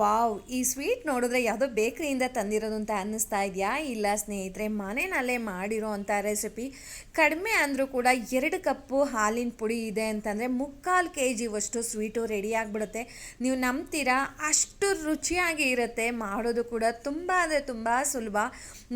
Wow, ಈ sweet ನೋಡಿದ್ರೆ ಯಾವುದೋ ಬೇಕ್ರಿಯಿಂದ ತಂದಿರೋದು ಅಂತ ಅನ್ನಿಸ್ತಾ ಇದೆಯಾ? ಇಲ್ಲ ಸ್ನೇಹಿತರೆ ಮನೆಯಲ್ಲೇ ಮಾಡಿರೋ ಅಂಥ ರೆಸಿಪಿ ಕಡಿಮೆ ಅಂದರೂ ಕೂಡ ಎರಡು ಕಪ್ಪು ಹಾಲಿನ ಪುಡಿ ಇದೆ ಅಂತಂದರೆ ಮುಕ್ಕಾಲು ಕೆ ಜಿವಷ್ಟು ಸ್ವೀಟು ರೆಡಿ ಆಗಿಬಿಡುತ್ತೆ. ನೀವು ನಂಬ್ತೀರಾ? ಅಷ್ಟು ರುಚಿಯಾಗಿ ಇರುತ್ತೆ. ಮಾಡೋದು ಕೂಡ ತುಂಬ ಅಂದರೆ ತುಂಬ ಸುಲಭ.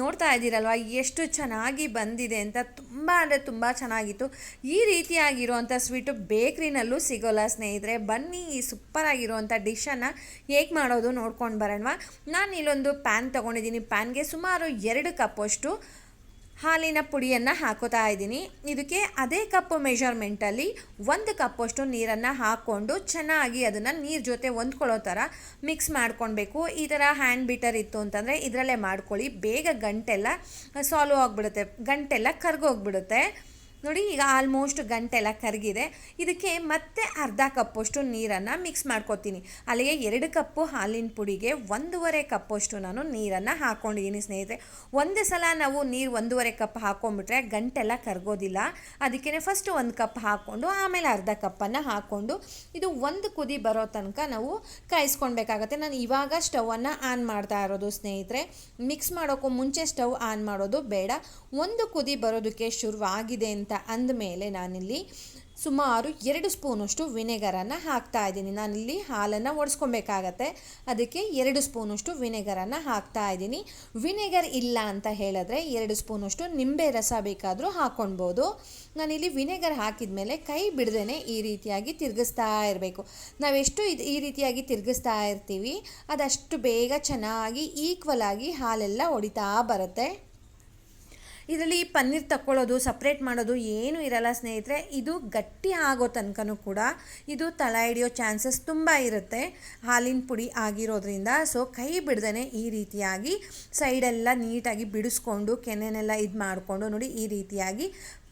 ನೋಡ್ತಾ ಇದ್ದೀರಲ್ವ? ಎಷ್ಟು ಚೆನ್ನಾಗಿ ಬಂದಿದೆ ಅಂತ. ತುಂಬ ಅಂದರೆ ತುಂಬ ಚೆನ್ನಾಗಿತ್ತು. ಈ ರೀತಿಯಾಗಿರುವಂಥ ಸ್ವೀಟು ಬೇಕ್ರಿನಲ್ಲೂ ಸಿಗೋಲ್ಲ ಸ್ನೇಹಿತರೆ. ಬನ್ನಿ, ಈ ಸೂಪರ್ ಆಗಿರುವಂಥ ಡಿಶನ್ನು ಹೇಗೆ ಮಾಡೋದು ನೋಡ್ಕೊಂಡು ಬರೋಣವಾ? ನಾನು ಇಲ್ಲೊಂದು ಪ್ಯಾನ್ ತೊಗೊಂಡಿದ್ದೀನಿ. ಪ್ಯಾನ್ಗೆ ಸುಮಾರು ಎರಡು ಕಪ್ಪಷ್ಟು ಹಾಲಿನ ಪುಡಿಯನ್ನು ಹಾಕೋತಾ ಇದ್ದೀನಿ. ಇದಕ್ಕೆ ಅದೇ ಕಪ್ಪು ಮೆಷರ್ಮೆಂಟಲ್ಲಿ ಒಂದು ಕಪ್ಪಷ್ಟು ನೀರನ್ನು ಹಾಕ್ಕೊಂಡು ಚೆನ್ನಾಗಿ ಅದನ್ನು ನೀರು ಜೊತೆ ಹೊಂದ್ಕೊಳ್ಳೋ ಥರ ಮಿಕ್ಸ್ ಮಾಡ್ಕೊಳ್ಬೇಕು ಈ ಥರ ಹ್ಯಾಂಡ್ ಬೀಟರ್ ಇತ್ತು ಅಂತಂದರೆ ಇದರಲ್ಲೇ ಮಾಡ್ಕೊಳ್ಳಿ. ಬೇಗ ಗಂಟೆಲ್ಲ ಸಾಲ್ವ್ ಆಗಿಬಿಡುತ್ತೆ. ಗಂಟೆಲ್ಲ ಕರ್ಗೋಗ್ಬಿಡುತ್ತೆ. ನೋಡಿ, ಈಗ ಆಲ್ಮೋಸ್ಟ್ ಗಂಟೆಲ್ಲ ಕರಗಿದೆ. ಇದಕ್ಕೆ ಮತ್ತೆ ಅರ್ಧ ಕಪ್ಪಷ್ಟು ನೀರನ್ನು ಮಿಕ್ಸ್ ಮಾಡ್ಕೊತೀನಿ. ಅಲ್ಲಿಗೆ ಎರಡು ಕಪ್ಪು ಹಾಲಿನ ಪುಡಿಗೆ ಒಂದೂವರೆ ಕಪ್ಪಷ್ಟು ನಾನು ನೀರನ್ನು ಹಾಕ್ಕೊಂಡಿದ್ದೀನಿ ಸ್ನೇಹಿತರೆ. ಒಂದೇ ಸಲ ನಾವು ನೀರು ಒಂದೂವರೆ ಕಪ್ ಹಾಕ್ಕೊಂಡ್ಬಿಟ್ರೆ ಗಂಟೆಲ್ಲ ಕರಗೋದಿಲ್ಲ. ಅದಕ್ಕೇ ಫಸ್ಟ್ ಒಂದು ಕಪ್ ಹಾಕ್ಕೊಂಡು, ಆಮೇಲೆ ಅರ್ಧ ಕಪ್ಪನ್ನು ಹಾಕ್ಕೊಂಡು, ಇದು ಒಂದು ಕುದಿ ಬರೋ ತನಕ ನಾವು ಕಾಯಿಸ್ಕೊಳ್ಬೇಕಾಗತ್ತೆ ನಾನು ಇವಾಗ ಸ್ಟವನ್ನು ಆನ್ ಮಾಡ್ತಾ ಇರೋದು ಸ್ನೇಹಿತರೆ. ಮಿಕ್ಸ್ ಮಾಡೋಕ್ಕೂ ಮುಂಚೆ ಸ್ಟವ್ ಆನ್ ಮಾಡೋದು ಬೇಡ. ಒಂದು ಕುದಿ ಬರೋದಕ್ಕೆ ಶುರುವಾಗಿದೆ ಅಂತ ಅಂದಮೇಲೆ ನಾನಿಲ್ಲಿ ಸುಮಾರು ಎರಡು ಸ್ಪೂನಷ್ಟು ವಿನೆಗರನ್ನು ಹಾಕ್ತಾ ಇದ್ದೀನಿ. ನಾನಿಲ್ಲಿ ಹಾಲನ್ನು ಒಡಿಸ್ಕೊಬೇಕಾಗತ್ತೆ. ಅದಕ್ಕೆ ಎರಡು ಸ್ಪೂನಷ್ಟು ವಿನೆಗರನ್ನು ಹಾಕ್ತಾ ಇದ್ದೀನಿ. ವಿನೆಗರ್ ಇಲ್ಲ ಅಂತ ಹೇಳಿದ್ರೆ ಎರಡು ಸ್ಪೂನಷ್ಟು ನಿಂಬೆ ರಸ ಬೇಕಾದರೂ ಹಾಕ್ಕೊಳ್ಬೋದು ನಾನಿಲ್ಲಿ ವಿನೆಗರ್ ಹಾಕಿದ ಮೇಲೆ ಕೈ ಬಿಡದೇ ಈ ರೀತಿಯಾಗಿ ತಿರುಗಿಸ್ತಾ ಇರಬೇಕು. ನಾವೆಷ್ಟು ಇದು ಈ ರೀತಿಯಾಗಿ ತಿರುಗಿಸ್ತಾ ಇರ್ತೀವಿ, ಅದಷ್ಟು ಬೇಗ ಚೆನ್ನಾಗಿ ಈಕ್ವಲ್ ಆಗಿ ಹಾಲೆಲ್ಲ ಒಡಿತಾ ಬರುತ್ತೆ. ಇದರಲ್ಲಿ ಪನ್ನೀರ್ ತಕ್ಕೊಳ್ಳೋದು ಸಪ್ರೇಟ್ ಮಾಡೋದು ಏನೂ ಇರಲ್ಲ ಸ್ನೇಹಿತರೆ. ಇದು ಗಟ್ಟಿ ಆಗೋ ತನಕನೂ ಕೂಡ ಇದು ತಳ ಹಿಡಿಯೋ ಚಾನ್ಸಸ್ ತುಂಬ ಇರುತ್ತೆ. ಹಾಲಿನ ಪುಡಿ ಆಗಿರೋದ್ರಿಂದ ಸೊ ಕೈ ಬಿಡ್ದೇ ಈ ರೀತಿಯಾಗಿ ಸೈಡೆಲ್ಲ ನೀಟಾಗಿ ಬಿಡಿಸ್ಕೊಂಡು, ಕೆನೆನೆಲ್ಲ ಇದು ಮಾಡಿಕೊಂಡು ನೋಡಿ ಈ ರೀತಿಯಾಗಿ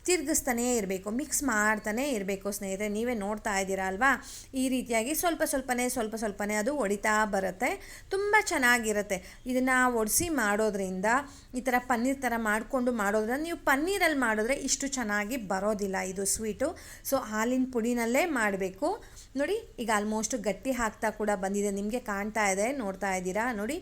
ತಿರುಗಿಸ್ತಾನೇ ಇರಬೇಕು ಮಿಕ್ಸ್ ಮಾಡ್ತಾನೇ ಇರಬೇಕು ಸ್ನೇಹಿತರೆ, ನೀವೇ ನೋಡ್ತಾ ಇದ್ದೀರಾ ಅಲ್ವಾ? ಈ ರೀತಿಯಾಗಿ ಸ್ವಲ್ಪ ಸ್ವಲ್ಪನೇ ಸ್ವಲ್ಪ ಸ್ವಲ್ಪನೇ ಅದು ಒಡಿತಾ ಬರುತ್ತೆ, ತುಂಬ ಚೆನ್ನಾಗಿರುತ್ತೆ. ಇದನ್ನು ಒಡಿಸಿ ಮಾಡೋದ್ರಿಂದ, ಈ ಥರ ಪನ್ನೀರ್ ಥರ ಮಾಡಿಕೊಂಡು ಮಾಡೋದ್ರಿಂದ, ನೀವು ಪನ್ನೀರಲ್ಲಿ ಮಾಡಿದ್ರೆ ಇಷ್ಟು ಚೆನ್ನಾಗಿ ಬರೋದಿಲ್ಲ ಇದು ಸ್ವೀಟು. ಸೊ ಹಾಲಿನ ಪುಡಿನಲ್ಲೇ ಮಾಡಬೇಕು. ನೋಡಿ, ಈಗ ಆಲ್ಮೋಸ್ಟ್ ಗಟ್ಟಿ ಹಾಕ್ತಾ ಕೂಡ ಬಂದಿದೆ, ನಿಮಗೆ ಕಾಣ್ತಾ ಇದೆ, ನೋಡ್ತಾ ಇದ್ದೀರಾ? ನೋಡಿ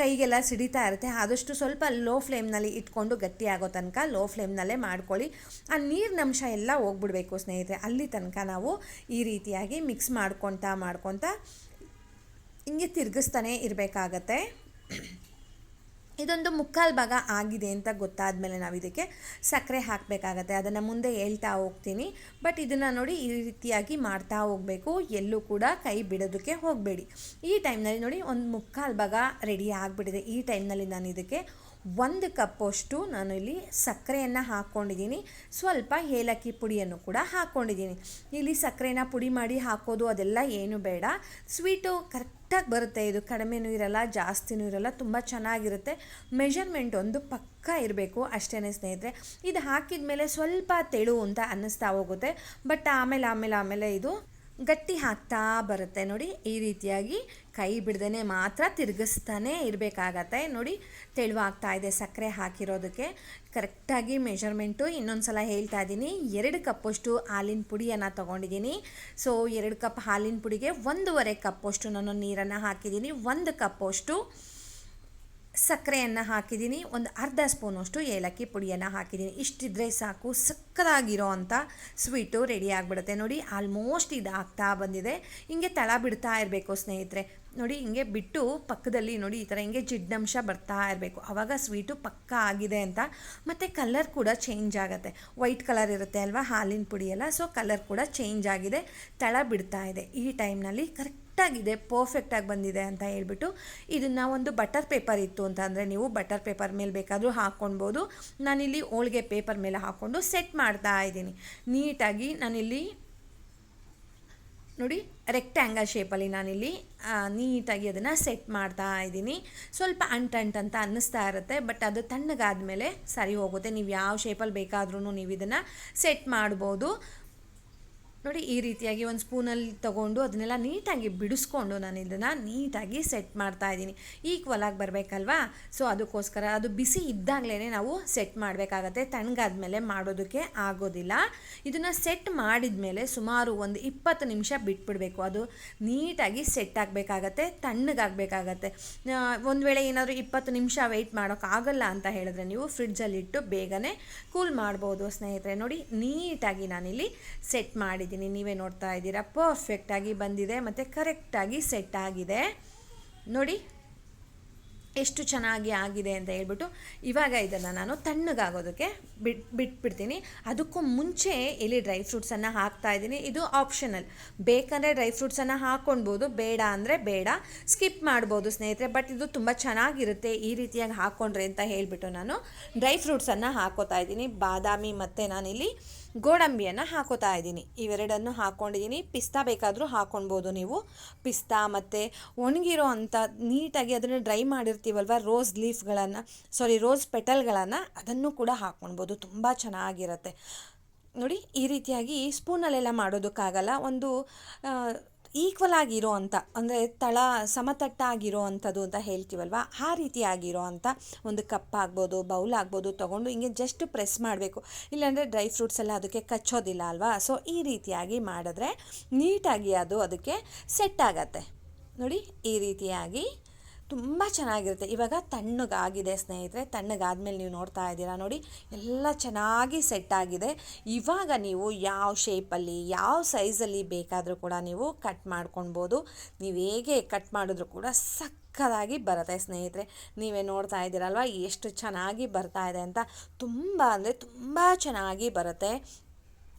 ಕೈಗೆಲ್ಲ ಸಿಡಿತಾ ಇರುತ್ತೆ, ಆದಷ್ಟು ಸ್ವಲ್ಪ ಲೋ ಫ್ಲೇಮ್ನಲ್ಲಿ ಇಟ್ಕೊಂಡು ಗಟ್ಟಿ ಆಗೋ ತನಕ ಲೋ ಫ್ಲೇಮ್ನಲ್ಲೇ ಮಾಡ್ಕೊಳ್ಳಿ. ಆ ನೀರಿನ ಅಂಶ ಎಲ್ಲ ಹೋಗ್ಬಿಡ್ಬೇಕು ಸ್ನೇಹಿತರೆ. ಅಲ್ಲಿ ತನಕ ನಾವು ಈ ರೀತಿಯಾಗಿ ಮಿಕ್ಸ್ ಮಾಡ್ಕೊತಾ ಮಾಡ್ಕೊತಾ ಹಿಂಗೆ ತಿರುಗಿಸ್ತಾನೆ ಇರಬೇಕಾಗತ್ತೆ. ಇದೊಂದು ಮುಕ್ಕಾಲು ಭಾಗ ಆಗಿದೆ ಅಂತ ಗೊತ್ತಾದ ಮೇಲೆ ನಾವು ಇದಕ್ಕೆ ಸಕ್ಕರೆ ಹಾಕಬೇಕಾಗತ್ತೆ. ಅದನ್ನು ಮುಂದೆ ಹೇಳ್ತಾ ಹೋಗ್ತೀನಿ. ಬಟ್ ಇದನ್ನು ನೋಡಿ ಈ ರೀತಿಯಾಗಿ ಮಾಡ್ತಾ ಹೋಗಬೇಕು. ಎಲ್ಲೂ ಕೂಡ ಕೈ ಬಿಡೋದಕ್ಕೆ ಹೋಗಬೇಡಿ. ಈ ಟೈಮ್ನಲ್ಲಿ ನೋಡಿ ಒಂದು ಮುಕ್ಕಾಲು ಭಾಗ ರೆಡಿ ಆಗಿಬಿಟ್ಟಿದೆ. ಈ ಟೈಮ್ನಲ್ಲಿ ನಾನು ಇದಕ್ಕೆ ಒಂದು ಕಪ್ಪಷ್ಟು ನಾನು ಇಲ್ಲಿ ಸಕ್ಕರೆಯನ್ನು ಹಾಕ್ಕೊಂಡಿದ್ದೀನಿ ಸ್ವಲ್ಪ ಏಲಕ್ಕಿ ಪುಡಿಯನ್ನು ಕೂಡ ಹಾಕ್ಕೊಂಡಿದ್ದೀನಿ ಇಲ್ಲಿ ಸಕ್ಕರೆನ ಪುಡಿ ಮಾಡಿ ಹಾಕೋದು ಅದೆಲ್ಲ ಏನು ಬೇಡ. ಸ್ವೀಟು ಕರೆಕ್ಟಾಗಿ ಬರುತ್ತೆ. ಇದು ಕಡಿಮೆನೂ ಇರಲ್ಲ, ಜಾಸ್ತಿನೂ ಇರಲ್ಲ, ತುಂಬ ಚೆನ್ನಾಗಿರುತ್ತೆ. ಮೆಷರ್ಮೆಂಟ್ ಒಂದು ಪಕ್ಕ ಇರಬೇಕು ಅಷ್ಟೇ ಸ್ನೇಹಿತರೆ. ಇದು ಹಾಕಿದ ಮೇಲೆ ಸ್ವಲ್ಪ ತೆಳು ಅಂತ ಅನ್ನಿಸ್ತಾ ಹೋಗುತ್ತೆ. ಬಟ್ ಆಮೇಲೆ ಆಮೇಲೆ ಆಮೇಲೆ ಇದು ಗಟ್ಟಿ ಹಾಕ್ತಾ ಬರುತ್ತೆ ನೋಡಿ. ಈ ರೀತಿಯಾಗಿ ಕೈ ಬಿಡ್ದೇ ಮಾತ್ರ ತಿರುಗಿಸ್ತಾನೆ ಇರಬೇಕಾಗತ್ತೆ. ನೋಡಿ, ತೆಳುವಾಗ್ತಾ ಇದೆ ಸಕ್ಕರೆ ಹಾಕಿರೋದಕ್ಕೆ. ಕರೆಕ್ಟಾಗಿ ಮೆಷರ್ಮೆಂಟು. ಇನ್ನೊಂದು ಸಲ ಹೇಳ್ತಾ ಇದ್ದೀನಿ ಎರಡು ಕಪ್ಪಷ್ಟು ಹಾಲಿನ ಪುಡಿಯನ್ನು ತೊಗೊಂಡಿದ್ದೀನಿ ಸೊ, ಎರಡು ಕಪ್ ಹಾಲಿನ ಪುಡಿಗೆ ಒಂದೂವರೆ ಕಪ್ಪಷ್ಟು ನಾನು ನೀರನ್ನು ಹಾಕಿದ್ದೀನಿ ಒಂದು ಕಪ್ಪಷ್ಟು ಸಕ್ಕರೆಯನ್ನು ಹಾಕಿದ್ದೀನಿ. ಒಂದು ಅರ್ಧ ಸ್ಪೂನಷ್ಟು ಏಲಕ್ಕಿ ಪುಡಿಯನ್ನು ಹಾಕಿದ್ದೀನಿ. ಇಷ್ಟಿದ್ರೆ ಸಾಕು, ಸಕ್ಕದಾಗಿರೋ ಅಂಥ ಸ್ವೀಟು ರೆಡಿ ಆಗಿಬಿಡುತ್ತೆ ನೋಡಿ. ಆಲ್ಮೋಸ್ಟ್ ಇದಾಗ್ತಾ ಬಂದಿದೆ. ಹಿಂಗೆ ತಳ ಬಿಡ್ತಾ ಇರಬೇಕು ಸ್ನೇಹಿತರೆ. ನೋಡಿ, ಹಿಂಗೆ ಬಿಟ್ಟು ಪಕ್ಕದಲ್ಲಿ ನೋಡಿ, ಈ ಥರ ಹಿಂಗೆ ಜಿಡ್ಡಂಶ ಬರ್ತಾ ಇರಬೇಕು. ಆವಾಗ ಸ್ವೀಟು ಪಕ್ಕ ಆಗಿದೆ ಅಂತ. ಮತ್ತು ಕಲರ್ ಕೂಡ ಚೇಂಜ್ ಆಗುತ್ತೆ. ವೈಟ್ ಕಲರ್ ಇರುತ್ತೆ ಅಲ್ವಾ, ಹಾಲಿನ ಪುಡಿ ಎಲ್ಲ. ಸೊ ಕಲರ್ ಕೂಡ ಚೇಂಜ್ ಆಗಿದೆ. ತಳ ಬಿಡ್ತಾ ಇದೆ. ಈ ಟೈಮ್ನಲ್ಲಿ ಕರೆಕ್ಟ್ ಕರೆಕ್ಟಾಗಿದೆ ಪರ್ಫೆಕ್ಟಾಗಿ ಬಂದಿದೆ ಅಂತ ಹೇಳ್ಬಿಟ್ಟು ಇದನ್ನು ಒಂದು ಬಟರ್ ಪೇಪರ್ ಇತ್ತು ಅಂತ ಅಂದರೆ ನೀವು ಬಟರ್ ಪೇಪರ್ ಮೇಲೆ ಬೇಕಾದರೂ ಹಾಕ್ಕೊಳ್ಬೋದು ನಾನಿಲ್ಲಿ ಹೋಳಿಗೆ ಪೇಪರ್ ಮೇಲೆ ಹಾಕ್ಕೊಂಡು ಸೆಟ್ ಮಾಡ್ತಾ ಇದ್ದೀನಿ. ನೀಟಾಗಿ ನಾನಿಲ್ಲಿ ನೋಡಿ ರೆಕ್ಟ್ಯಾಂಗಲ್ ಶೇಪಲ್ಲಿ ನಾನಿಲ್ಲಿ ನೀಟಾಗಿ ಅದನ್ನು ಸೆಟ್ ಮಾಡ್ತಾ ಇದ್ದೀನಿ. ಸ್ವಲ್ಪ ಅಂಟಂಟ್ ಅಂತ ಅನ್ನಿಸ್ತಾ ಇರುತ್ತೆ ಬಟ್ ಅದು ತಣ್ಣಗಾದ ಮೇಲೆ ಸರಿ ಹೋಗುತ್ತೆ. ನೀವು ಯಾವ ಶೇಪಲ್ಲಿ ಬೇಕಾದ್ರೂ ನೀವು ಇದನ್ನು ಸೆಟ್ ಮಾಡ್ಬೋದು. ನೋಡಿ, ಈ ರೀತಿಯಾಗಿ ಒಂದು ಸ್ಪೂನಲ್ಲಿ ತೊಗೊಂಡು ಅದನ್ನೆಲ್ಲ ನೀಟಾಗಿ ಬಿಡಿಸ್ಕೊಂಡು ನಾನು ಇದನ್ನು ನೀಟಾಗಿ ಸೆಟ್ ಮಾಡ್ತಾ ಇದ್ದೀನಿ. ಈಕ್ವಲ್ ಆಗಿ ಬರಬೇಕಲ್ವಾ? ಸೊ ಅದಕ್ಕೋಸ್ಕರ ಅದು ಬಿಸಿ ಇದ್ದಾಗಲೇ ನಾವು ಸೆಟ್ ಮಾಡಬೇಕಾಗತ್ತೆ. ತಣ್ಣಗಾದ್ಮೇಲೆ ಮಾಡೋದಕ್ಕೆ ಆಗೋದಿಲ್ಲ. ಇದನ್ನು ಸೆಟ್ ಮಾಡಿದ ಮೇಲೆ ಸುಮಾರು ಒಂದು ಇಪ್ಪತ್ತು ನಿಮಿಷ ಬಿಟ್ಬಿಡಬೇಕು. ಅದು ನೀಟಾಗಿ ಸೆಟ್ ಆಗಬೇಕಾಗತ್ತೆ, ತಣ್ಣಗಾಗಬೇಕಾಗತ್ತೆ. ಒಂದು ವೇಳೆ ಏನಾದರೂ ಇಪ್ಪತ್ತು ನಿಮಿಷ ವೆಯ್ಟ್ ಮಾಡೋಕ್ಕಾಗಲ್ಲ ಅಂತ ಹೇಳಿದ್ರೆ ನೀವು ಫ್ರಿಡ್ಜಲ್ಲಿಟ್ಟು ಬೇಗನೆ ಕೂಲ್ ಮಾಡ್ಬೋದು ಸ್ನೇಹಿತರೆ. ನೋಡಿ, ನೀಟಾಗಿ ನಾನಿಲ್ಲಿ ಸೆಟ್ ಮಾಡಿದ್ದೀನಿ. ನೀವೇ ನೋಡ್ತಾ ಇದ್ದೀರಾ. ಪರ್ಫೆಕ್ಟಾಗಿ ಬಂದಿದೆ, ಮತ್ತು ಕರೆಕ್ಟಾಗಿ ಸೆಟ್ ಆಗಿದೆ. ನೋಡಿ, ಎಷ್ಟು ಚೆನ್ನಾಗಿ ಆಗಿದೆ ಅಂತ ಹೇಳ್ಬಿಟ್ಟು ಇವಾಗ ಇದನ್ನು ನಾನು ತಣ್ಣಗಾಗೋದಕ್ಕೆ ಬಿಟ್, ಬಿಟ್ಬಿಡ್ತೀನಿ. ಅದಕ್ಕೂ ಮುಂಚೆ ಇಲ್ಲಿ ಡ್ರೈ ಫ್ರೂಟ್ಸನ್ನು ಹಾಕ್ತಾ ಇದ್ದೀನಿ. ಇದು ಆಪ್ಷನಲ್ ಬೇಕಂದರೆ ಡ್ರೈ ಫ್ರೂಟ್ಸನ್ನು ಹಾಕ್ಕೊಳ್ಬೋದು ಬೇಡ ಅಂದರೆ ಬೇಡ. ಸ್ಕಿಪ್ ಮಾಡ್ಬೋದು ಸ್ನೇಹಿತರೆ ಬಟ್ ಇದು ತುಂಬ ಚೆನ್ನಾಗಿರುತ್ತೆ ಈ ರೀತಿಯಾಗಿ ಹಾಕ್ಕೊಂಡ್ರೆ ಅಂತ ಹೇಳಿಬಿಟ್ಟು ನಾನು ಡ್ರೈ ಫ್ರೂಟ್ಸನ್ನು ಹಾಕೋತಾ ಇದ್ದೀನಿ. ಬಾದಾಮಿ ಮತ್ತು ನಾನಿಲ್ಲಿ ಗೋಡಂಬಿಯನ್ನು ಹಾಕೋತಾ ಇದ್ದೀನಿ. ಇವೆರಡನ್ನು ಹಾಕ್ಕೊಂಡಿದ್ದೀನಿ ಪಿಸ್ತಾ ಬೇಕಾದರೂ ಹಾಕ್ಕೊಳ್ಬೋದು ನೀವು. ಪಿಸ್ತಾ ಮತ್ತು ಒಣಗಿರೋ ಅಂಥ ನೀಟಾಗಿ ಅದನ್ನು ಡ್ರೈ ಮಾಡಿರ್ತೀವಲ್ವ? ರೋಸ್ ಲೀಫ್ಗಳನ್ನು, ಸಾರಿ, ರೋಸ್ ಪೆಟಲ್ಗಳನ್ನು ಅದನ್ನು ಕೂಡ ಹಾಕ್ಕೊಳ್ಬೋದು ತುಂಬ ಚೆನ್ನಾಗಿರುತ್ತೆ. ನೋಡಿ, ಈ ರೀತಿಯಾಗಿ ಸ್ಪೂನಲ್ಲೆಲ್ಲ ಮಾಡೋದಕ್ಕಾಗಲ್ಲ. ಒಂದು ಈಕ್ವಲ್ ಆಗಿರೋ ಅಂಥ ಅಂದರೆ ತಳ ಸಮತಟ್ಟಾಗಿರೋ ಅಂಥದ್ದು ಅಂತ ಹೇಳ್ತೀವಲ್ವ? ಆ ರೀತಿಯಾಗಿರೋ ಅಂಥ ಒಂದು ಕಪ್ ಆಗ್ಬೋದು ಬೌಲ್ ಆಗ್ಬೋದು ತೊಗೊಂಡು ಹಿಂಗೆ ಜಸ್ಟ್ ಪ್ರೆಸ್ ಮಾಡಬೇಕು. ಇಲ್ಲಾಂದರೆ ಡ್ರೈ ಫ್ರೂಟ್ಸ್ ಎಲ್ಲ ಅದಕ್ಕೆ ಕಚ್ಚೋದಿಲ್ಲ ಅಲ್ವಾ? ಸೊ ಈ ರೀತಿಯಾಗಿ ಮಾಡಿದ್ರೆ ನೀಟಾಗಿ ಅದು ಅದಕ್ಕೆ ಸೆಟ್ ಆಗತ್ತೆ. ನೋಡಿ, ಈ ರೀತಿಯಾಗಿ ತುಂಬ ಚೆನ್ನಾಗಿರುತ್ತೆ. ಇವಾಗ ತಣ್ಣಗಾಗಿದೆ ಸ್ನೇಹಿತರೆ, ತಣ್ಣಗಾದ್ಮೇಲೆ ನೀವು ನೋಡ್ತಾ ಇದ್ದೀರಾ ನೋಡಿ, ಎಲ್ಲ ಚೆನ್ನಾಗಿ ಸೆಟ್ ಆಗಿದೆ. ಇವಾಗ ನೀವು ಯಾವ ಶೇಪಲ್ಲಿ ಯಾವ ಸೈಜಲ್ಲಿ ಬೇಕಾದರೂ ಕೂಡ ನೀವು ಕಟ್ ಮಾಡ್ಕೊಳ್ಬೋದು. ನೀವು ಹೇಗೆ ಕಟ್ ಮಾಡಿದ್ರು ಕೂಡ ಸಕ್ಕದಾಗಿ ಬರುತ್ತೆ ಸ್ನೇಹಿತರೆ. ನೀವೇ ನೋಡ್ತಾ ಇದ್ದೀರಲ್ವ, ಎಷ್ಟು ಚೆನ್ನಾಗಿ ಬರ್ತಾ ಇದೆ ಅಂತ. ತುಂಬ ಅಂದರೆ ತುಂಬ ಚೆನ್ನಾಗಿ ಬರುತ್ತೆ.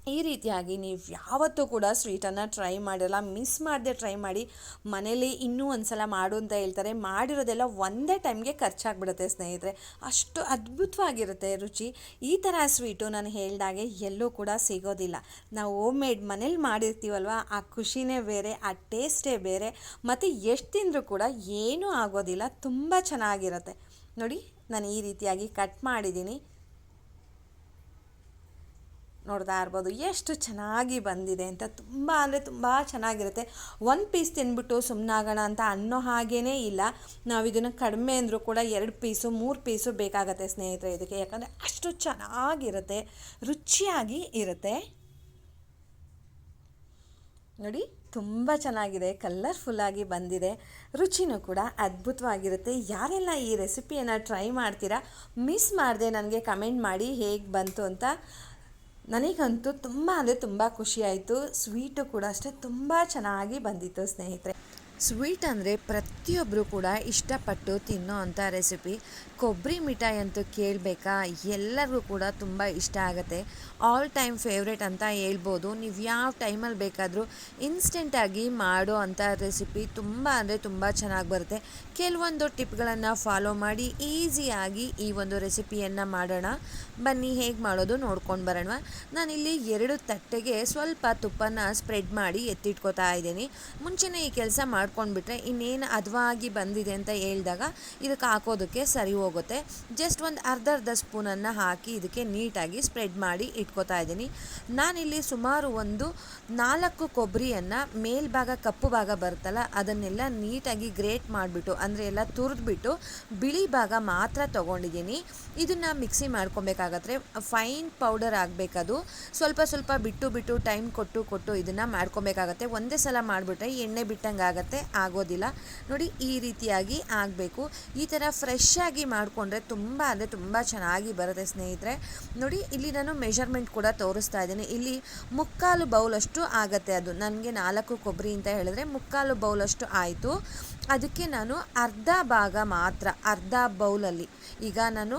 ಈ ರೀತಿಯಾಗಿ ನೀವು ಯಾವತ್ತೂ ಕೂಡ ಸ್ವೀಟನ್ನು ಟ್ರೈ ಮಾಡಿರಲ್ಲ ಮಿಸ್ ಮಾಡದೆ ಟ್ರೈ ಮಾಡಿ, ಮನೇಲಿ ಇನ್ನೂ ಒಂದು ಸಲ ಮಾಡು ಅಂತ ಹೇಳ್ತಾರೆ. ಮಾಡಿರೋದೆಲ್ಲ ಒಂದೇ ಟೈಮ್ಗೆ ಖರ್ಚಾಗ್ಬಿಡುತ್ತೆ ಸ್ನೇಹಿತರೆ. ಅಷ್ಟು ಅದ್ಭುತವಾಗಿರುತ್ತೆ ರುಚಿ. ಈ ಥರ ಸ್ವೀಟು ನಾನು ಹೇಳಿದಾಗೆ ಎಲ್ಲೂ ಕೂಡ ಸಿಗೋದಿಲ್ಲ. ನಾವು ಹೋಮ್ ಮೇಡ್ ಮನೇಲಿ ಮಾಡಿರ್ತೀವಲ್ವ, ಆ ಖುಷಿನೇ ಬೇರೆ, ಆ ಟೇಸ್ಟೇ ಬೇರೆ. ಮತ್ತು ಎಷ್ಟು ತಿಂದರೂ ಕೂಡ ಏನೂ ಆಗೋದಿಲ್ಲ, ತುಂಬ ಚೆನ್ನಾಗಿರುತ್ತೆ. ನೋಡಿ, ನಾನು ಈ ರೀತಿಯಾಗಿ ಕಟ್ ಮಾಡಿದ್ದೀನಿ. ನೋಡ್ತಾ ಇರ್ಬೋದು. ಎಷ್ಟು ಚೆನ್ನಾಗಿ ಬಂದಿದೆ ಅಂತ ತುಂಬ ಅಂದರೆ ತುಂಬ ಚೆನ್ನಾಗಿರುತ್ತೆ. ಒಂದು ಪೀಸ್ ತಿಂದ್ಬಿಟ್ಟು ಸುಮ್ಮನಾಗೋಣ ಅಂತ ಅನ್ನೋ ಹಾಗೇ ಇಲ್ಲ. ನಾವು ಇದನ್ನು ಕಡಿಮೆ ಅಂದರೂ ಕೂಡ ಎರಡು ಪೀಸು ಮೂರು ಪೀಸು ಬೇಕಾಗತ್ತೆ ಸ್ನೇಹಿತರೆ ಇದಕ್ಕೆ. ಯಾಕಂದರೆ ಅಷ್ಟು ಚೆನ್ನಾಗಿರುತ್ತೆ. ರುಚಿಯಾಗಿ ಇರುತ್ತೆ. ನೋಡಿ, ತುಂಬ ಚೆನ್ನಾಗಿದೆ. ಕಲರ್ಫುಲ್ಲಾಗಿ ಬಂದಿದೆ. ರುಚಿನೂ ಕೂಡ ಅದ್ಭುತವಾಗಿರುತ್ತೆ. ಯಾರೆಲ್ಲ ಈ ರೆಸಿಪಿಯನ್ನು ಟ್ರೈ ಮಾಡ್ತೀರಾ ಮಿಸ್ ಮಾಡಿದೆ ನನಗೆ ಕಮೆಂಟ್ ಮಾಡಿ ಹೇಗೆ ಬಂತು ಅಂತ ನನಗಂತೂ ತುಂಬ ಅಂದರೆ ತುಂಬ ಖುಷಿಯಾಯಿತು ಸ್ವೀಟು ಕೂಡ ಅಷ್ಟೇ ತುಂಬ ಚೆನ್ನಾಗಿ ಬಂದಿತ್ತು ಸ್ನೇಹಿತರೆ. ಸ್ವೀಟ್ ಅಂದರೆ ಪ್ರತಿಯೊಬ್ಬರು ಕೂಡ ಇಷ್ಟಪಟ್ಟು ತಿನ್ನೋ ಅಂಥ ರೆಸಿಪಿ. ಕೊಬ್ಬರಿ ಮಿಠಾಯಿ ಅಂತೂ ಕೇಳಬೇಕಾ? ಎಲ್ಲರಿಗೂ ಕೂಡ ತುಂಬ ಇಷ್ಟ ಆಗುತ್ತೆ. ಆಲ್ ಟೈಮ್ ಫೇವ್ರೇಟ್ ಅಂತ ಹೇಳ್ಬೋದು. ನೀವು ಯಾವ ಟೈಮಲ್ಲಿ ಬೇಕಾದರೂ ಇನ್ಸ್ಟೆಂಟಾಗಿ ಮಾಡೋ ಅಂಥ ರೆಸಿಪಿ ತುಂಬ ಅಂದರೆ ತುಂಬ ಚೆನ್ನಾಗಿ ಬರುತ್ತೆ. ಕೆಲವೊಂದು ಟಿಪ್ಗಳನ್ನು ಫಾಲೋ ಮಾಡಿ ಈಸಿಯಾಗಿ ಈ ಒಂದು ರೆಸಿಪಿಯನ್ನು ಮಾಡೋಣ. ಬನ್ನಿ, ಹೇಗೆ ಮಾಡೋದು ನೋಡ್ಕೊಂಡು ಬರೋಣ. ನಾನಿಲ್ಲಿ ಎರಡು ತಟ್ಟೆಗೆ ಸ್ವಲ್ಪ ತುಪ್ಪನ ಸ್ಪ್ರೆಡ್ ಮಾಡಿ ಎತ್ತಿಟ್ಕೋತಾ ಇದ್ದೀನಿ. ಮುಂಚೆನೇ ಈ ಕೆಲಸ ಮಾಡ್ಕೊಂಡ್ಬಿಟ್ರೆ ಇನ್ನೇನು ಅದ್ವಾಗಿ ಬಂದಿದೆ ಅಂತ ಹೇಳಿದಾಗ ಇದಕ್ಕೆ ಹಾಕೋದಕ್ಕೆ ಸರಿ ಹೋಗುತ್ತೆ. ಜಸ್ಟ್ ಒಂದು ಅರ್ಧ ಅರ್ಧ ಸ್ಪೂನನ್ನು ಹಾಕಿ ಇದಕ್ಕೆ ನೀಟಾಗಿ ಸ್ಪ್ರೆಡ್ ಮಾಡಿ ಇಟ್ಕೋತಾ ಇದ್ದೀನಿ. ನಾನಿಲ್ಲಿ ಸುಮಾರು ಒಂದು ನಾಲ್ಕು ಕೊಬ್ಬರಿಯನ್ನು ಮೇಲ್ಭಾಗ ಕಪ್ಪು ಭಾಗ ಬರುತ್ತಲ್ಲ, ಅದನ್ನೆಲ್ಲ ನೀಟಾಗಿ ಗ್ರೇಟ್ ಮಾಡಿಬಿಟ್ಟು, ಅಂದರೆ ಎಲ್ಲ ತುರಿದ್ಬಿಟ್ಟು ಬಿಳಿ ಭಾಗ ಮಾತ್ರ ತೊಗೊಂಡಿದ್ದೀನಿ. ಇದನ್ನು ಮಿಕ್ಸಿ ಮಾಡ್ಕೊಬೇಕಾಗತ್ತೆ. ಫೈನ್ ಪೌಡರ್ ಆಗಬೇಕದು. ಸ್ವಲ್ಪ ಸ್ವಲ್ಪ ಬಿಟ್ಟು ಬಿಟ್ಟು ಟೈಮ್ ಕೊಟ್ಟು ಕೊಟ್ಟು ಇದನ್ನು ಮಾಡ್ಕೊಬೇಕಾಗತ್ತೆ. ಒಂದೇ ಸಲ ಮಾಡಿಬಿಟ್ರೆ ಎಣ್ಣೆ ಬಿಟ್ಟಂಗೆ ಆಗುತ್ತೆ ಆಗೋದಿಲ್ಲ. ನೋಡಿ, ಈ ರೀತಿಯಾಗಿ ಆಗಬೇಕು. ಈ ಥರ ಫ್ರೆಶ್ ಆಗಿ ಮಾಡಿಕೊಂಡ್ರೆ ತುಂಬ ಅಂದರೆ ತುಂಬ ಚೆನ್ನಾಗಿ ಬರುತ್ತೆ ಸ್ನೇಹಿತರೆ. ನೋಡಿ, ಇಲ್ಲಿ ನಾನು ಮೆಷರ್ಮೆಂಟ್ ಕೂಡ ತೋರಿಸ್ತಾ ಇದ್ದೀನಿ. ಇಲ್ಲಿ ಮುಕ್ಕಾಲು ಬೌಲಷ್ಟು ಆಗುತ್ತೆ ಅದು. ನನಗೆ ನಾಲ್ಕು ಕೊಬ್ಬರಿ ಅಂತ ಹೇಳಿದ್ರೆ ಮುಕ್ಕಾಲು ಬೌಲಷ್ಟು ಆಯಿತು. ಅದಕ್ಕೆ ನಾನು ಅರ್ಧ ಭಾಗ ಮಾತ್ರ, ಅರ್ಧ ಬೌಲಲ್ಲಿ ಈಗ ನಾನು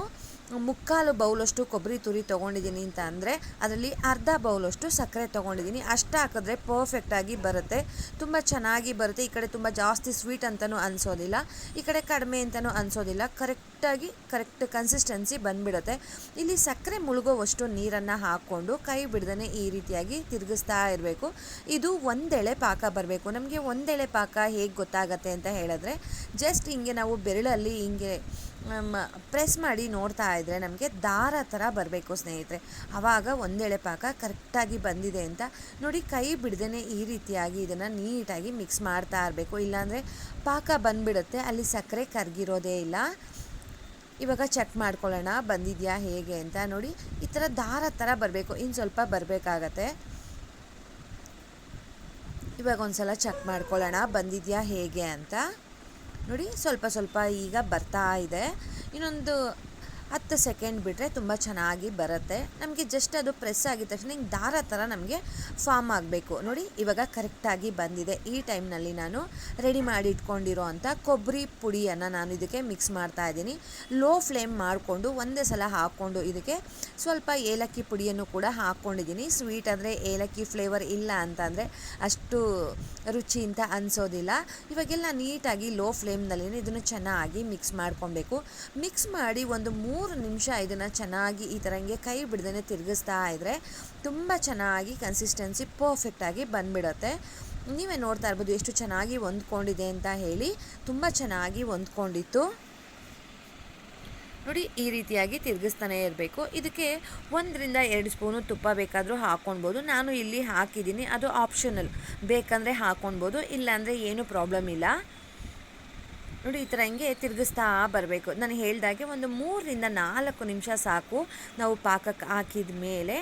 ಮುಕ್ಕಾಲು ಬೌಲಷ್ಟು ಕೊಬ್ಬರಿ ತುರಿ ತೊಗೊಂಡಿದ್ದೀನಿ ಅಂತ ಅಂದರೆ ಅದರಲ್ಲಿ ಅರ್ಧ ಬೌಲಷ್ಟು ಸಕ್ಕರೆ ತೊಗೊಂಡಿದ್ದೀನಿ. ಅಷ್ಟು ಹಾಕಿದ್ರೆ ಪರ್ಫೆಕ್ಟಾಗಿ ಬರುತ್ತೆ. ತುಂಬ ಚೆನ್ನಾಗಿ ಬರುತ್ತೆ. ಈ ಕಡೆ ತುಂಬ ಜಾಸ್ತಿ ಸ್ವೀಟ್ ಅಂತಲೂ ಅನಿಸೋದಿಲ್ಲ. ಈ ಕಡೆ ಕಡಿಮೆ ಅಂತಲೂ ಅನಿಸೋದಿಲ್ಲ. ಕರೆಕ್ಟಾಗಿ ಕರೆಕ್ಟ್ ಕನ್ಸಿಸ್ಟೆನ್ಸಿ ಬಂದುಬಿಡುತ್ತೆ. ಇಲ್ಲಿ ಸಕ್ಕರೆ ಮುಳುಗೋವಷ್ಟು ನೀರನ್ನು ಹಾಕ್ಕೊಂಡು ಕೈ ಬಿಡ್ದೇ ಈ ರೀತಿಯಾಗಿ ತಿರುಗಿಸ್ತಾ ಇರಬೇಕು. ಇದು ಒಂದೆಳೆ ಪಾಕ ಬರಬೇಕು. ನಮಗೆ ಒಂದೆಳೆ ಪಾಕ ಹೇಗೆ ಗೊತ್ತಾಗತ್ತೆ ಅಂತ ಹೇಳಿದ್ರೆ ಜಸ್ಟ್ ಹಿಂಗೆ ನಾವು ಬೆರಳಲ್ಲಿ ಹಿಂಗೆ ಪ್ರೆಸ್ ಮಾಡಿ ನೋಡ್ತಾ ಇದ್ದರೆ ನಮಗೆ ದಾರ ಥರ ಬರಬೇಕು ಸ್ನೇಹಿತರೆ. ಆವಾಗ ಒಂದೆಳೆ ಪಾಕ ಕರೆಕ್ಟಾಗಿ ಬಂದಿದೆ ಅಂತ ನೋಡಿ ಕೈ ಬಿಡ್ದೇ ಈ ರೀತಿಯಾಗಿ ಇದನ್ನು ನೀಟಾಗಿ ಮಿಕ್ಸ್ ಮಾಡ್ತಾ ಇರಬೇಕು. ಇಲ್ಲಾಂದರೆ ಪಾಕ ಬಂದುಬಿಡುತ್ತೆ, ಅಲ್ಲಿ ಸಕ್ಕರೆ ಕರಗಿರೋದೇ ಇಲ್ಲ. ಇವಾಗ ಚೆಕ್ ಮಾಡ್ಕೊಳ್ಳೋಣ, ಬಂದಿದೆಯಾ ಹೇಗೆ ಅಂತ ನೋಡಿ ಈ ಥರ ದಾರ ಥರ ಬರಬೇಕು. ಇನ್ನು ಸ್ವಲ್ಪ ಬರಬೇಕಾಗತ್ತೆ. ಇವಾಗ ಒಂದು ಸಲ ಚೆಕ್ ಮಾಡ್ಕೊಳ್ಳೋಣ, ಬಂದಿದೆಯಾ ಹೇಗೆ ಅಂತ. ನೋಡಿ ಸ್ವಲ್ಪ ಸ್ವಲ್ಪ ಈಗ ಬರ್ತಾ ಇದೆ. ಇನ್ನೊಂದು ಹತ್ತು ಸೆಕೆಂಡ್ ಬಿಟ್ಟರೆ ತುಂಬ ಚೆನ್ನಾಗಿ ಬರುತ್ತೆ. ನಮಗೆ ಜಸ್ಟ್ ಅದು ಪ್ರೆಸ್ ಆಗಿದ ತಕ್ಷಣ ಹಿಂಗೆ ದಾರ ಥರ ನಮಗೆ ಫಾರ್ಮ್ ಆಗಬೇಕು. ನೋಡಿ, ಇವಾಗ ಕರೆಕ್ಟಾಗಿ ಬಂದಿದೆ. ಈ ಟೈಮ್ನಲ್ಲಿ ನಾನು ರೆಡಿ ಮಾಡಿ ಇಟ್ಕೊಂಡಿರೋ ಅಂಥ ಕೊಬ್ಬರಿ ಪುಡಿಯನ್ನು ನಾನು ಇದಕ್ಕೆ ಮಿಕ್ಸ್ ಮಾಡ್ತಾ ಇದ್ದೀನಿ. ಲೋ ಫ್ಲೇಮ್ ಮಾಡಿಕೊಂಡು ಒಂದೇ ಸಲ ಹಾಕ್ಕೊಂಡು ಇದಕ್ಕೆ ಸ್ವಲ್ಪ ಏಲಕ್ಕಿ ಪುಡಿಯನ್ನು ಕೂಡ ಹಾಕ್ಕೊಂಡಿದ್ದೀನಿ. ಸ್ವೀಟ್ ಅಂದರೆ ಏಲಕ್ಕಿ ಫ್ಲೇವರ್ ಇಲ್ಲ ಅಂತಂದರೆ ಅಷ್ಟು ರುಚಿ ಅಂತ ಅನಿಸೋದಿಲ್ಲ. ಇವಾಗೆಲ್ಲ ನೀಟಾಗಿ ಲೋ ಫ್ಲೇಮ್ನಲ್ಲಿ ಇದನ್ನು ಚೆನ್ನಾಗಿ ಮಿಕ್ಸ್ ಮಾಡ್ಕೊಬೇಕು. ಮಿಕ್ಸ್ ಮಾಡಿ ಒಂದು ಮೂರು ನಿಮಿಷ ಇದನ್ನು ಚೆನ್ನಾಗಿ ಈ ಥರ ಹಂಗೆ ಕೈ ಬಿಡ್ದೇ ತಿರುಗಿಸ್ತಾ ಇದ್ದರೆ ತುಂಬ ಚೆನ್ನಾಗಿ ಕನ್ಸಿಸ್ಟೆನ್ಸಿ ಪರ್ಫೆಕ್ಟಾಗಿ ಬಂದುಬಿಡತ್ತೆ. ನೀವೇ ನೋಡ್ತಾ ಇರ್ಬೋದು ಎಷ್ಟು ಚೆನ್ನಾಗಿ ಹೊಂದ್ಕೊಂಡಿದೆ ಅಂತ ಹೇಳಿ. ತುಂಬ ಚೆನ್ನಾಗಿ ಹೊಂದ್ಕೊಂಡಿತ್ತು. ನೋಡಿ, ಈ ರೀತಿಯಾಗಿ ತಿರುಗಿಸ್ತಾನೆ ಇರಬೇಕು. ಇದಕ್ಕೆ ಒಂದರಿಂದ ಎರಡು ಸ್ಪೂನು ತುಪ್ಪ ಬೇಕಾದರೂ ಹಾಕ್ಕೊಳ್ಬೋದು ನಾನು ಇಲ್ಲಿ ಹಾಕಿದ್ದೀನಿ. ಅದು ಆಪ್ಷನಲ್ ಬೇಕಂದರೆ ಹಾಕ್ಕೊಳ್ಬೋದು ಇಲ್ಲಾಂದರೆ ಏನೂ ಪ್ರಾಬ್ಲಮ್ ಇಲ್ಲ. ನೋಡಿ, ಈ ಥರ ಹಿಂಗೆ ತಿರುಗಿಸ್ತಾ ಬರಬೇಕು. ನಾನು ಹೇಳಿದಾಗೆ ಒಂದು ಮೂರರಿಂದ ನಾಲ್ಕು ನಿಮಿಷ ಸಾಕು ನಾವು ಪಾಕಕ್ಕೆ ಹಾಕಿದ ಮೇಲೆ.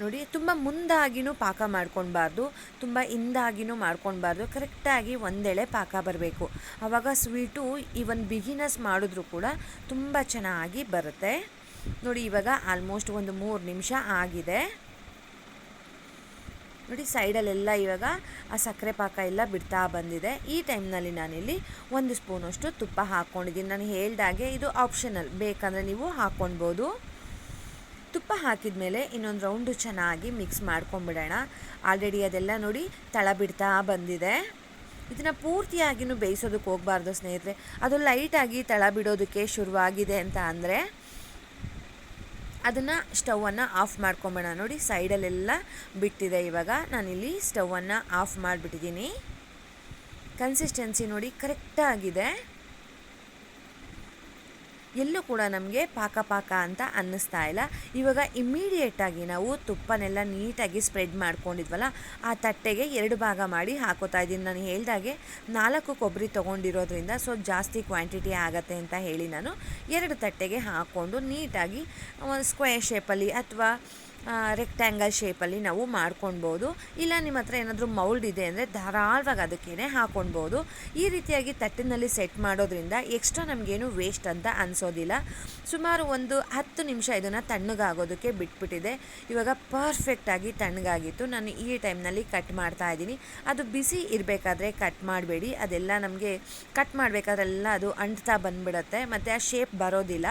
ನೋಡಿ, ತುಂಬ ಮುಂದಾಗಿನೂ ಪಾಕ ಮಾಡ್ಕೊಳ್ಬಾರ್ದು, ತುಂಬ ಹಿಂದಾಗಿನೂ ಮಾಡ್ಕೊಳ್ಬಾರ್ದು, ಕರೆಕ್ಟಾಗಿ ಒಂದೆಳೆ ಪಾಕ ಬರಬೇಕು. ಆವಾಗ ಸ್ವೀಟು ಈವನ್ ಬಿಗಿನಸ್ ಮಾಡಿದ್ರೂ ಕೂಡ ತುಂಬ ಚೆನ್ನಾಗಿ ಬರುತ್ತೆ. ನೋಡಿ, ಇವಾಗ ಆಲ್ಮೋಸ್ಟ್ ಒಂದು ಮೂರು ನಿಮಿಷ ಆಗಿದೆ. ನೋಡಿ, ಸೈಡಲ್ಲೆಲ್ಲ ಇವಾಗ ಆ ಸಕ್ಕರೆ ಪಾಕ ಎಲ್ಲ ಬಿಡ್ತಾ ಬಂದಿದೆ. ಈ ಟೈಮ್ನಲ್ಲಿ ನಾನಿಲ್ಲಿ ಒಂದು ಸ್ಪೂನಷ್ಟು ತುಪ್ಪ ಹಾಕ್ಕೊಂಡಿದ್ದೀನಿ. ನಾನು ಹೇಳ್ದಾಗೆ ಇದು ಆಪ್ಷನಲ್. ಬೇಕಂದರೆ ನೀವು ಹಾಕ್ಕೊಳ್ಬೋದು. ತುಪ್ಪ ಹಾಕಿದ ಮೇಲೆ ಇನ್ನೊಂದು ರೌಂಡು ಚೆನ್ನಾಗಿ ಮಿಕ್ಸ್ ಮಾಡ್ಕೊಂಬಿಡೋಣ. ಆಲ್ರೆಡಿ ಅದೆಲ್ಲ ನೋಡಿ ತಳ ಬಿಡ್ತಾ ಬಂದಿದೆ. ಇದನ್ನು ಪೂರ್ತಿಯಾಗಿನೂ ಬೇಯಿಸೋದಕ್ಕೆ ಹೋಗಬಾರ್ದು ಸ್ನೇಹಿತರೆ. ಅದು ಲೈಟಾಗಿ ತಳ ಬಿಡೋದಕ್ಕೆ ಶುರುವಾಗಿದೆ ಅಂತ ಅಂದರೆ ಅದನ್ನು ಸ್ಟವನ್ನು ಆಫ್ ಮಾಡ್ಕೊಂಬೇಡ. ನೋಡಿ, ಸೈಡಲ್ಲೆಲ್ಲ ಬಿಟ್ಟಿದೆ ಇವಾಗ. ನಾನಿಲ್ಲಿ ಸ್ಟವನ್ನು ಆಫ್ ಮಾಡಿಬಿಟ್ಟಿದ್ದೀನಿ. ಕನ್ಸಿಸ್ಟೆನ್ಸಿ ನೋಡಿ ಕರೆಕ್ಟಾಗಿದೆ ಎಲ್ಲೂ ಕೂಡ ನಮಗೆ ಪಾಕ ಪಾಕ ಅಂತ ಅನ್ನಿಸ್ತಾ ಇಲ್ಲ. ಇವಾಗ ಇಮ್ಮಿಡಿಯೇಟಾಗಿ ನಾವು ತುಪ್ಪನೆಲ್ಲ ನೀಟಾಗಿ ಸ್ಪ್ರೆಡ್ ಮಾಡ್ಕೊಂಡಿದ್ವಲ್ಲ, ಆ ತಟ್ಟೆಗೆ ಎರಡು ಭಾಗ ಮಾಡಿ ಹಾಕೋತಾ ಇದ್ದೀನಿ. ನಾನು ಹೇಳ್ದಾಗೆ ನಾಲ್ಕು ಕೊಬ್ಬರಿ ತೊಗೊಂಡಿರೋದ್ರಿಂದ ಸೊ ಜಾಸ್ತಿ ಕ್ವಾಂಟಿಟಿ ಆಗತ್ತೆ ಅಂತ ಹೇಳಿ ನಾನು ಎರಡು ತಟ್ಟೆಗೆ ಹಾಕ್ಕೊಂಡು ನೀಟಾಗಿ ಒಂದು ಸ್ಕ್ವೇರ್ ಶೇಪಲ್ಲಿ ಅಥವಾ ರೆಕ್ಟ್ಯಾಂಗಲ್ ಶೇಪಲ್ಲಿ ನಾವು ಮಾಡ್ಕೊಳ್ಬೋದು ಇಲ್ಲ, ನಿಮ್ಮ ಹತ್ರ ಏನಾದರೂ ಮೌಲ್ಡ್ ಇದೆ ಅಂದರೆ ಧಾರಾಳವಾಗಿ ಅದಕ್ಕೇನೆ ಹಾಕ್ಕೊಳ್ಬೋದು ಈ ರೀತಿಯಾಗಿ ತಟ್ಟಿನಲ್ಲಿ ಸೆಟ್ ಮಾಡೋದ್ರಿಂದ ಎಕ್ಸ್ಟ್ರಾ ನಮಗೇನು ವೇಸ್ಟ್ ಅಂತ ಅನಿಸೋದಿಲ್ಲ. ಸುಮಾರು ಒಂದು ಹತ್ತು ನಿಮಿಷ ಇದನ್ನು ತಣ್ಣಗಾಗೋದಕ್ಕೆ ಬಿಟ್ಬಿಟ್ಟಿದೆ. ಇವಾಗ ಪರ್ಫೆಕ್ಟಾಗಿ ತಣ್ಣಗಾಗಿತ್ತು. ನಾನು ಈ ಟೈಮ್ನಲ್ಲಿ ಕಟ್ ಮಾಡ್ತಾ ಇದ್ದೀನಿ. ಅದು ಬಿಸಿ ಇರಬೇಕಾದ್ರೆ ಕಟ್ ಮಾಡಬೇಡಿ. ಅದೆಲ್ಲ ನಮಗೆ ಕಟ್ ಮಾಡಬೇಕಾದ್ರೆಲ್ಲ ಅದು ಅಂಟ್ತಾ ಬಂದ್ಬಿಡುತ್ತೆ. ಮತ್ತು ಆ ಶೇಪ್ ಬರೋದಿಲ್ಲ.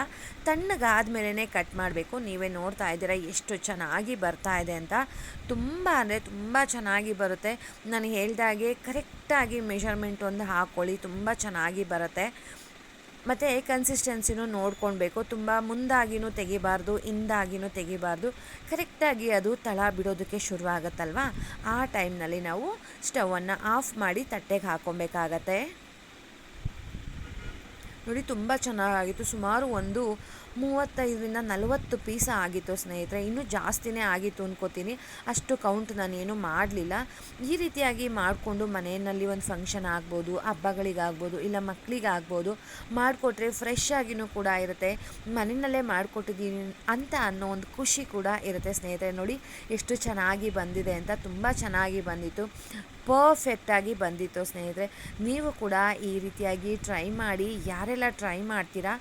ತಣ್ಣಗಾದ ಮೇಲೇ ಕಟ್ ಮಾಡಬೇಕು. ನೀವೇ ನೋಡ್ತಾ ಇದ್ದೀರಾ ಎಷ್ಟು ಚೆನ್ನಾಗಿ ಬರ್ತಾ ಇದೆ ಅಂತ ತುಂಬ ಅಂದರೆ ತುಂಬ ಚೆನ್ನಾಗಿ ಬರುತ್ತೆ. ನಾನು ಹೇಳ್ದಾಗೆ ಕರೆಕ್ಟಾಗಿ ಮೆಷರ್ಮೆಂಟ್ ಒಂದು ಹಾಕ್ಕೊಳ್ಳಿ ತುಂಬ ಚೆನ್ನಾಗಿ ಬರುತ್ತೆ. ಮತ್ತು ಕನ್ಸಿಸ್ಟೆನ್ಸಿನೂ ನೋಡ್ಕೊಳ್ಬೇಕು. ತುಂಬ ಮುಂದಾಗಿನೂ ತೆಗಿಬಾರ್ದು, ಹಿಂದಾಗಿನೂ ತೆಗಿಬಾರ್ದು. ಕರೆಕ್ಟಾಗಿ ಅದು ತಳ ಬಿಡೋದಕ್ಕೆ ಶುರುವಾಗತ್ತಲ್ವ? ಆ ಟೈಮ್ನಲ್ಲಿ ನಾವು ಸ್ಟವನ್ನು ಆಫ್ ಮಾಡಿ ತಟ್ಟೆಗೆ ಹಾಕ್ಕೊಬೇಕಾಗತ್ತೆ ನೋಡಿ, ತುಂಬ ಚೆನ್ನಾಗಿತ್ತು. ಸುಮಾರು ಒಂದು ಮೂವತ್ತೈದರಿಂದ ನಲವತ್ತು ಪೀಸ ಆಗಿತ್ತು ಸ್ನೇಹಿತರೆ. ಇನ್ನೂ ಜಾಸ್ತಿನೇ ಆಗಿತ್ತು ಅಂದ್ಕೋತೀನಿ ಅಷ್ಟು ಕೌಂಟ್ ನಾನೇನು ಮಾಡಲಿಲ್ಲ. ಈ ರೀತಿಯಾಗಿ ಮಾಡಿಕೊಂಡು ಮನೆಯಲ್ಲಿ ಒಂದು ಫಂಕ್ಷನ್ ಆಗ್ಬೋದು, ಹಬ್ಬಗಳಿಗಾಗ್ಬೋದು, ಇಲ್ಲ ಮಕ್ಕಳಿಗಾಗ್ಬೋದು ಮಾಡಿಕೊಟ್ರೆ ಫ್ರೆಶ್ ಆಗಿನೂ ಕೂಡ ಇರುತ್ತೆ. ಮನೆಯಲ್ಲೇ ಮಾಡಿಕೊಟ್ಟಿದ್ದೀನಿ ಅಂತ ಅನ್ನೋ ಒಂದು ಖುಷಿ ಕೂಡ ಇರುತ್ತೆ ಸ್ನೇಹಿತರೆ. ನೋಡಿ, ಎಷ್ಟು ಚೆನ್ನಾಗಿ ಬಂದಿದೆ ಅಂತ ತುಂಬ ಚೆನ್ನಾಗಿ ಬಂದಿತ್ತು. ಪರ್ಫೆಕ್ಟಾಗಿ ಬಂದಿತ್ತು ಸ್ನೇಹಿತರೆ. ನೀವು ಕೂಡ ಈ ರೀತಿಯಾಗಿ ಟ್ರೈ ಮಾಡಿ, ಯಾರೆಲ್ಲ ಟ್ರೈ ಮಾಡ್ತೀರಾ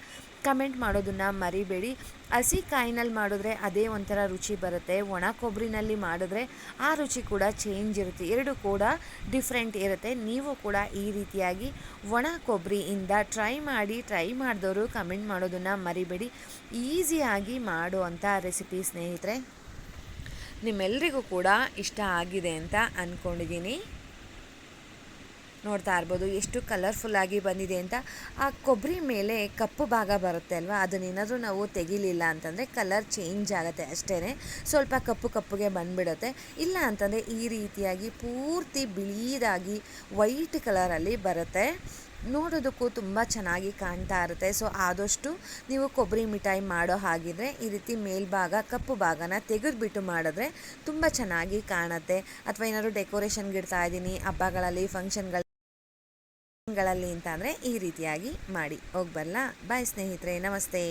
ಕಮೆಂಟ್ ಮಾಡೋದನ್ನು ಮರಿಬೇಡಿ. ಹಸಿ ಕಾಯಿನಲ್ಲಿ ಮಾಡಿದ್ರೆ ಅದೇ ಒಂಥರ ರುಚಿ ಬರುತ್ತೆ. ಒಣ ಕೊಬ್ಬರಿನಲ್ಲಿ ಮಾಡಿದ್ರೆ ಆ ರುಚಿ ಕೂಡ ಚೇಂಜ್ ಇರುತ್ತೆ. ಎರಡು ಕೂಡ ಡಿಫ್ರೆಂಟ್ ಇರುತ್ತೆ. ನೀವು ಕೂಡ ಈ ರೀತಿಯಾಗಿ ಒಣ ಕೊಬ್ಬರಿಯಿಂದ ಟ್ರೈ ಮಾಡಿ ಟ್ರೈ ಮಾಡಿದವರು ಕಮೆಂಟ್ ಮಾಡೋದನ್ನು ಮರಿಬೇಡಿ. ಈಸಿಯಾಗಿ ಮಾಡುವಂಥ ರೆಸಿಪಿ ಸ್ನೇಹಿತರೆ. ನಿಮ್ಮೆಲ್ಲರಿಗೂ ಕೂಡ ಇಷ್ಟ ಆಗಿದೆ ಅಂತ ಅಂದ್ಕೊಂಡಿದ್ದೀನಿ ನೋಡ್ತಾ ಇರ್ಬೋದು. ಎಷ್ಟು ಕಲರ್ಫುಲ್ ಆಗಿ ಬಂದಿದೆ ಅಂತ ಆ ಕೊಬ್ಬರಿ ಮೇಲೆ ಕಪ್ಪು ಭಾಗ ಬರುತ್ತೆ ಅಲ್ವಾ? ಅದನ್ನೇನಾದರೂ ನಾವು ತೆಗಿಲಿಲ್ಲ ಅಂತಂದರೆ ಕಲರ್ ಚೇಂಜ್ ಆಗುತ್ತೆ ಅಷ್ಟೇ ಸ್ವಲ್ಪ ಕಪ್ಪು ಕಪ್ಪುಗೆ ಬಂದುಬಿಡುತ್ತೆ. ಇಲ್ಲ ಅಂತಂದರೆ ಈ ರೀತಿಯಾಗಿ ಪೂರ್ತಿ ಬಿಳಿದಾಗಿ ವೈಟ್ ಕಲರಲ್ಲಿ ಬರುತ್ತೆ. ನೋಡೋದಕ್ಕೂ ತುಂಬ ಚೆನ್ನಾಗಿ ಕಾಣ್ತಾ ಇರುತ್ತೆ. ಸೊ ಆದಷ್ಟು ನೀವು ಕೊಬ್ಬರಿ ಮಿಠಾಯಿ ಮಾಡೋ ಹಾಗಿದ್ರೆ ಈ ರೀತಿ ಮೇಲ್ಭಾಗ, ಕಪ್ಪು ಭಾಗನ ತೆಗೆದುಬಿಟ್ಟು ಮಾಡಿದ್ರೆ ತುಂಬ ಚೆನ್ನಾಗಿ ಕಾಣುತ್ತೆ. ಅಥವಾ ಏನಾದರೂ ಡೆಕೋರೇಷನ್ಗಿಡ್ತಾ ಇದ್ದೀನಿ, ಹಬ್ಬಗಳಲ್ಲಿ ಫಂಕ್ಷನ್ಗಳು ಗಳಲ್ಲಿ ಅಂತ ಅಂದರೆ ಈ ರೀತಿಯಾಗಿ ಮಾಡಿ ಹೋಗ್ಬರಲ್ಲ ಬಾಯ್ ಸ್ನೇಹಿತರೆ ನಮಸ್ತೆ.